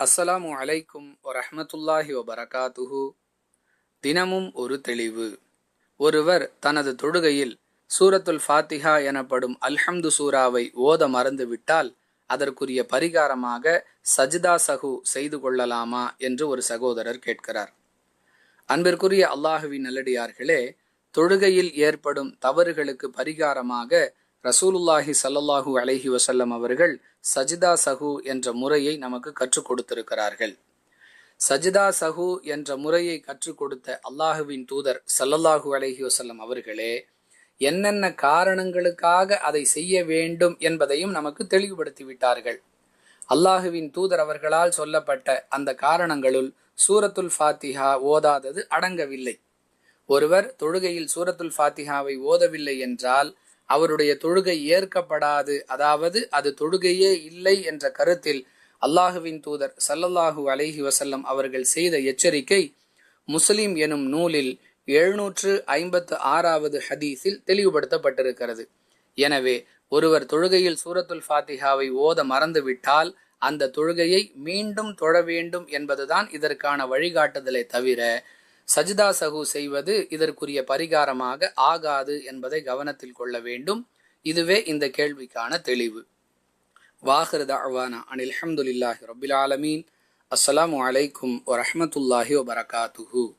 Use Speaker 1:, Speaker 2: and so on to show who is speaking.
Speaker 1: அஸ்ஸலாமு அலைக்கும் வரஹமத்துல்லாஹி வபரகாத்துஹு. தினமும் ஒரு தெளிவு. ஒருவர் தனது தொழுகையில் சூரத்துல் ஃபாத்திஹா எனப்படும் அல்ஹம்து சூராவை ஓத மறந்துவிட்டால் அதற்குரிய பரிகாரமாக சஜிதா சஹு செய்து கொள்ளலாமா என்று ஒரு சகோதரர் கேட்கிறார். அன்பிற்குரிய அல்லாஹுவின் நல்லடியார்களே தொழுகையில் ஏற்படும் தவறுகளுக்கு பரிகாரமாக ரசூலுல்லாஹி ஸல்லல்லாஹு அலஹி வசல்லம் அவர்கள் சஜிதா சஹு என்ற முறையை நமக்கு கற்றுக் கொடுத்திருக்கிறார்கள். சஜிதா சஹு என்ற முறையை கற்றுக் கொடுத்த அல்லாஹுவின் தூதர் ஸல்லல்லாஹு அலஹி வசல்லம் அவர்களே என்னென்ன காரணங்களுக்காக அதை செய்ய வேண்டும் என்பதையும் நமக்கு தெளிவுபடுத்தி விட்டார்கள். அல்லாஹுவின் தூதர் அவர்களால் சொல்லப்பட்ட அந்த காரணங்களுள் சூரத்துல் ஃபாத்திஹா ஓதாதது அடங்கவில்லை. ஒருவர் தொழுகையில் சூரத்துல் ஃபாத்திஹாவை ஓதவில்லை என்றால் அவருடைய தொழுகை ஏற்கப்படாது. அதாவது அது தொழுகையே இல்லை என்ற கருத்தில் அல்லாஹுவின் தூதர் சல்லல்லாஹு அலைஹி வசல்லம் அவர்கள் செய்த எச்சரிக்கை முஸ்லிம் எனும் நூலில் எழுநூற்று ஐம்பத்து ஆறாவது ஹதீஸில் தெளிவுபடுத்தப்பட்டிருக்கிறது. எனவே ஒருவர் தொழுகையில் சூரத்துல் ஃபாத்திஹாவை ஓத மறந்துவிட்டால் அந்த தொழுகையை மீண்டும் தொழ வேண்டும் என்பதுதான் இதற்கான வழிகாட்டுதலை தவிர சஜிதா சகு செய்வது இதற்குரிய பரிகாரமாக ஆகாது என்பதை கவனத்தில் கொள்ள வேண்டும். இதுவே இந்த கேள்விக்கான தெளிவு. வாஹிர் தஅவானா அனில் அஹமதுல்லாஹி ரபில் ஆலமீன். அஸ்ஸலாமு அலைக்கும் வரமத்துல்லாஹி வபரகாத்துஹூ.